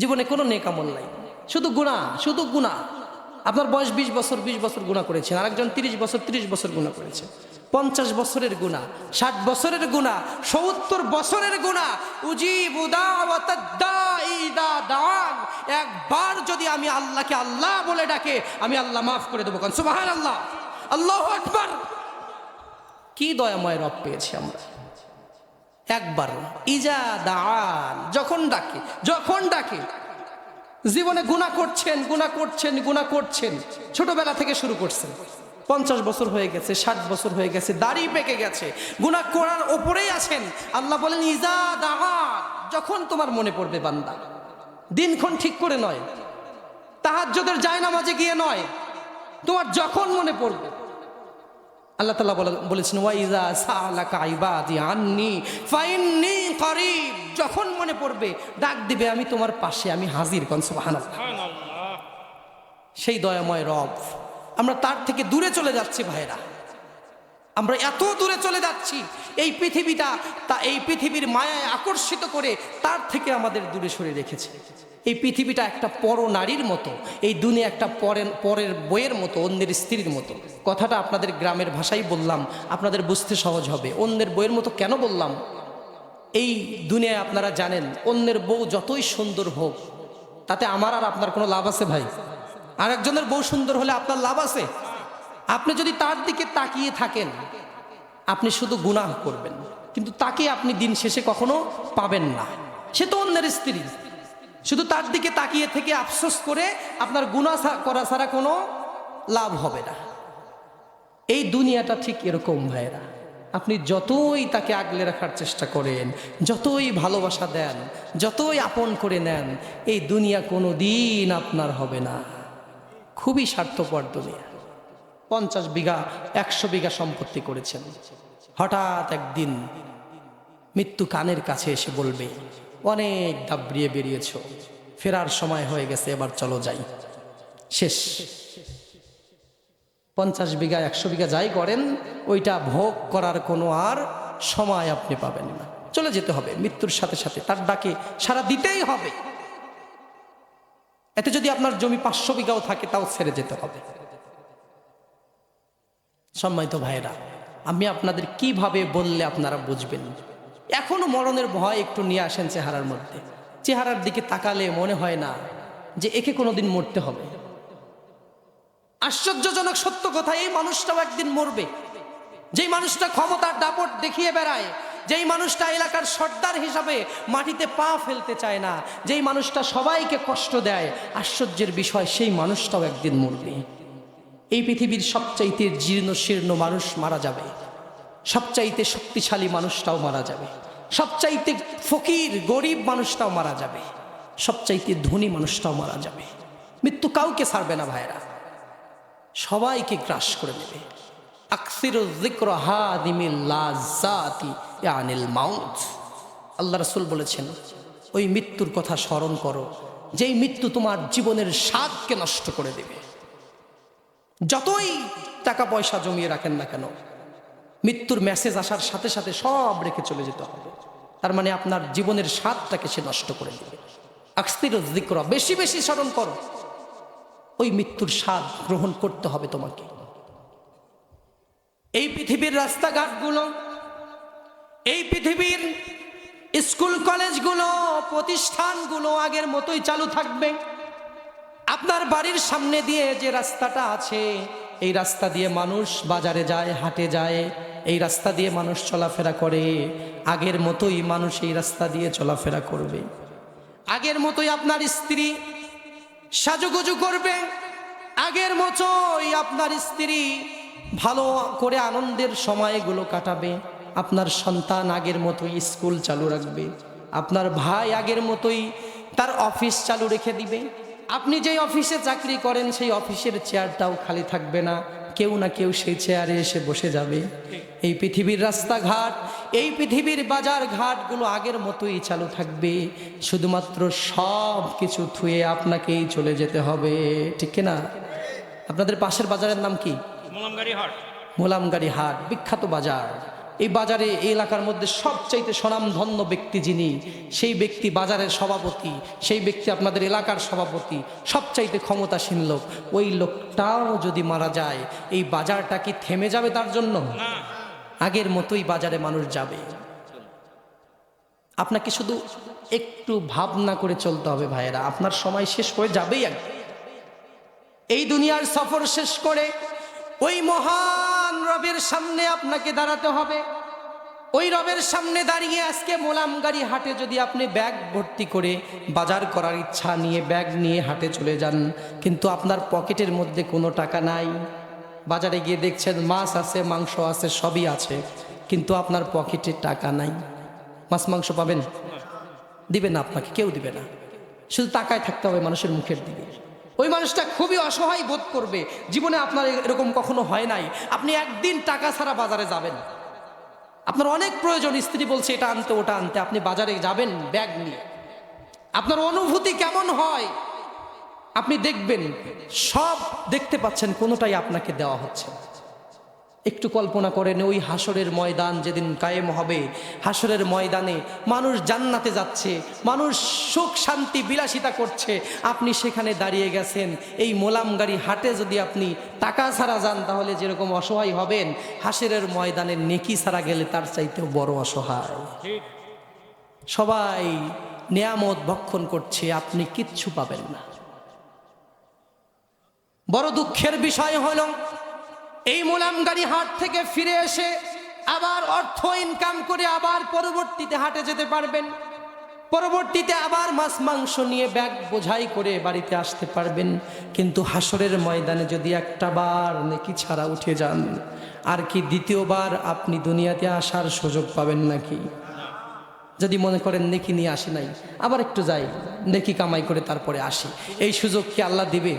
জীবনে কোনো নেক আমল নাই। শুধু গুণা শুধু গুণা আপনার বয়স বিশ বছর বিশ বছর গুণা করেছেন, আরেকজন তিরিশ বছর তিরিশ বছর গুণা করেছে। পঞ্চাশ বছরের গুণা ষাট বছরের গুণা সত্তর বছরের গুণা একবার যদি আমি আল্লাহকে আল্লাহ বলে ডাকে, আমি আল্লাহ মাফ করে দেবো। সুবাহান আল্লাহ আল্লাহ আকবার। কি দয়াময় রব পেয়েছি আমরা। একবার, ইজা দান যখন ডাকে যখন ডাকে। জীবনে গুণা করছেন গুণা করছেন গুণা করছেন। ছোটবেলা থেকে শুরু করছেন। পঞ্চাশ বছর হয়ে গেছে, ষাট বছর হয়ে গেছে, দাড়ি পেকে গেছে। গুণা করার ওপরেই আছেন। আল্লাহ বলেন, ইজা দান যখন তোমার মনে পড়বে বান্দা। দিনক্ষণ ঠিক করে নয়। তাহার তাহাজ্জদের যায় নামাজে গিয়ে নয়। তোমার যখন মনে পড়বে। আল্লাহ তালা বলেছেন ওয়াইজা সালাকা ইবাদি আননি ফাইননি করিব। যখন মনে পড়বে ডাক দিবে আমি তোমার পাশে আমি হাজির। কন সেই দয়াময় রব। আমরা তার থেকে দূরে চলে যাচ্ছি ভাইরা আমরা এত দূরে চলে যাচ্ছি, এই পৃথিবীটা তা, এই পৃথিবীর মায়ায় আকর্ষিত করে তার থেকে আমাদের দূরে সরে রেখেছে। এই পৃথিবীটা একটা পর নারীর মতো, এই দুনিয়া একটা পরের পরের বইয়ের মতো, অন্যের স্ত্রীর মতো। কথাটা আপনাদের গ্রামের ভাষাই বললাম, আপনাদের বুঝতে সহজ হবে। অন্যের বইয়ের মতো কেন বললাম? এই দুনিয়ায় আপনারা জানেন, অন্যের বউ যতই সুন্দর হোক, তাতে আমার আর আপনার কোনো লাভ আছে ভাই? আর একজনের বউ সুন্দর হলে আপনার লাভ আছে? আপনি যদি তার দিকে তাকিয়ে থাকেন, আপনি শুধু গুনাহ করবেন। কিন্তু তাকে আপনি দিন শেষে কখনো পাবেন না। সে তো অন্যের স্ত্রী। শুধু তার দিকে তাকিয়ে থেকে আফসোস করে আপনার গুণা করা ছাড়া কোনো লাভ হবে না। এই দুনিয়াটা ঠিক এরকম ভাইরা আপনি যতই তাকে আগলে রাখার চেষ্টা করেন, যতই ভালোবাসা দেন, যতই আপন করে নেন, এই দুনিয়া কোনো দিন আপনার হবে না। খুবই স্বার্থপর দুনিয়া। পঞ্চাশ বিঘা, একশো বিঘা সম্পত্তি করেছেন। হঠাৎ একদিন মৃত্যু কানের কাছে এসে বলবে, অনেক দাবড়িয়ে বেরিয়েছ, ফেরার সময় হয়ে গেছে, এবার চলো যাই। শেষ। পঞ্চাশ বিঘা, একশো বিঘা যাই করেন, ওইটা ভোগ করার কোনো আর সময় আপনি পাবেন না। চলে যেতে হবে, মৃত্যুর সাথে সাথে, তার ডাকে সারা দিতেই হবে। এতে যদি আপনার জমি পাঁচশো বিঘাও থাকে, তাও ছেড়ে যেতে হবে। সম্মানিত ভাইরা আমি আপনাদের কীভাবে বললে আপনারা বুঝবেন? এখনও মরণের ভয় একটু নিয়ে আসেন চেহারার মধ্যে। চেহারার দিকে তাকালে মনে হয় না যে একে কোনোদিন মরতে হবে। আশ্চর্যজনক সত্য কথা, এই মানুষটাও একদিন মরবে। যেই মানুষটা ক্ষমতার দাপট দেখিয়ে বেড়ায়, যেই মানুষটা এলাকার সর্দার হিসাবে মাটিতে পা ফেলতে চায় না, যেই মানুষটা সবাইকে কষ্ট দেয়, আশ্চর্যের বিষয়, সেই মানুষটাও একদিন মরবে। এই পৃথিবীর সবচাইতে জীর্ণ, শীর্ণ মানুষ মারা যাবে। সবচাইতে শক্তিশালী মানুষটাও মারা যাবে। সবচাইতে ফকির, গরিব মানুষটাও মারা যাবে। সবচাইতে ধনী মানুষটাও মারা যাবে। মৃত্যু কাউকে ছাড়বে না ভাইরা সবাইকে গ্রাস করে নেবে আকসির জিক্র আল্লাহ রসুল বলেছেন, ওই মৃত্যুর কথা স্মরণ করো। যেই মৃত্যু তোমার জীবনের স্বাদকে নষ্ট করে দেবে। যতই টাকা পয়সা জমিয়ে রাখেন না কেন, মৃত্যুর মেসেজ আসার সাথে সাথে সব রেখে চলে যেতে হবে। তার মানে আপনার জীবনের স্বাদটাকে সে নষ্ট করে দেবে। আকস্তির জিক্র বেশি বেশি স্মরণ করো। ওই মৃত্যুর স্বাদ গ্রহণ করতে হবে তোমাকে। এই পৃথিবীর রাস্তাঘাটগুলো, এই পৃথিবীর স্কুল কলেজগুলো, প্রতিষ্ঠানগুলো আগের মতোই চালু থাকবে। আপনার বাড়ির সামনে দিয়ে যে রাস্তাটা আছে, এই রাস্তা দিয়ে মানুষ বাজারে যায়, হাটে যায়, এই রাস্তা দিয়ে মানুষ চলাফেরা করে। আগের মতোই মানুষ এই রাস্তা দিয়ে চলাফেরা করবে। আগের মতোই আপনার স্ত্রী সাজুগুজু করবে। আগের মতোই আপনার স্ত্রী ভালো করে আনন্দের সময়গুলো কাটাবে। আপনার সন্তান আগের মতোই স্কুল চালু রাখবে। আপনার ভাই আগের মতোই তার অফিস চালু রেখে দিবে। আপনি যেই অফিসে চাকরি করেন সেই অফিসের চেয়ারটাও খালি থাকবে না। কেউ না কেউ সেই চেয়ারে এসে বসে যাবে। এই পৃথিবীর রাস্তাঘাট এই পৃথিবীর বাজার ঘাটগুলো আগের মতোই চালু থাকবে। শুধুমাত্র সব কিছু থুয়ে আপনাকেই চলে যেতে হবে। ঠিক না আপনাদের পাশের বাজারের নাম কি? মোলামগাড়ি হাট। মোলামগাড়ি হাট বিখ্যাত বাজার। এই বাজারে এই এলাকার মধ্যে সবচাইতে স্বনামধন্য ব্যক্তি যিনি সেই ব্যক্তি বাজারের সভাপতি সেই ব্যক্তি আপনাদের এলাকার সভাপতি সবচাইতে ক্ষমতাসীন লোক। ওই লোকটাও যদি মারা যায় এই বাজারটা কি থেমে যাবে তার জন্য? আগের মতোই বাজারে মানুষ যাবে। আপনাকে শুধু একটু ভাবনা করে চলতে হবে ভাইয়েরা আপনার সময় শেষ হয়ে যাবেই এই দুনিয়ার সফর শেষ করে ওই মহান রবের সামনে আপনাকে দাঁড়াতে হবে। ওই রবের সামনে দাঁড়িয়ে আজকে মোলামগাড়ি হাটে যদি আপনি ব্যাগ ভর্তি করে বাজার করার ইচ্ছা নিয়ে ব্যাগ নিয়ে হাটে চলে যান, কিন্তু আপনার পকেটের মধ্যে কোনো টাকা নাই। বাজারে গিয়ে দেখছেন মাছ আছে, মাংস আছে, সবই আছে, কিন্তু আপনার পকেটে টাকা নাই। মাছ, মাংস পাবেন? দিবে না আপনাকে, কেউ দিবে না। শুধু তাকায় থাকতে হবে মানুষের মুখের দিকে। ওই মানুষটা খুবই অসহায় বোধ করবে। জীবনে আপনার এরকম কখনো হয় নাই। আপনি একদিন টাকা ছাড়া বাজারে যাবেন। আপনার অনেক প্রয়োজন, স্ত্রী বলছে, এটা আনতে, ওটা আনতে। আপনি বাজারে যাবেন ব্যাগ নিয়ে। আপনার অনুভূতি কেমন হয়? আপনি দেখবেন, সব দেখতে পাচ্ছেন, কোনোটাই আপনাকে দেওয়া হচ্ছে না। একটু কল্পনা করেন ওই হাসরের ময়দান যেদিন কায়েম হবে। হাসরের ময়দানে মানুষ জান্নাতে যাচ্ছে, মানুষ সুখ, শান্তি, বিলাসিতা করছে। আপনি সেখানে দাঁড়িয়ে গেছেন। এই মোলাম গাড়ি হাটে যদি আপনি টাকা ছাড়া যান, তাহলে যেরকম অসহায় হবেন হাসরের ময়দানে নেকি ছাড়া গেলে তার চাইতেও বড় অসহায়। সবাই নিয়ামত ভক্ষণ করছে, আপনি কিচ্ছু পাবেন না। বড় দুঃখের বিষয় হলো এই মোলামগাড়ি হাট থেকে ফিরে এসে আবার অর্থ ইনকাম করে আবার পরবর্তীতে হাটে যেতে পারবেন। পরবর্তীতে আবার মাছ মাংস নিয়ে ব্যাগ বোঝাই করে বাড়িতে আসতে পারবেন। কিন্তু হাসরের ময়দানে যদি একটা বার নেকি ছাড়া উঠে যান, আর কি দ্বিতীয়বার আপনি দুনিয়াতে আসার সুযোগ পাবেন নাকি? যদি মনে করেন নেকি নিয়ে আসি নাই, আবার একটু যাই, নেকি কামাই করে তারপরে আসি। এই সুযোগ কি আল্লাহ দিবে?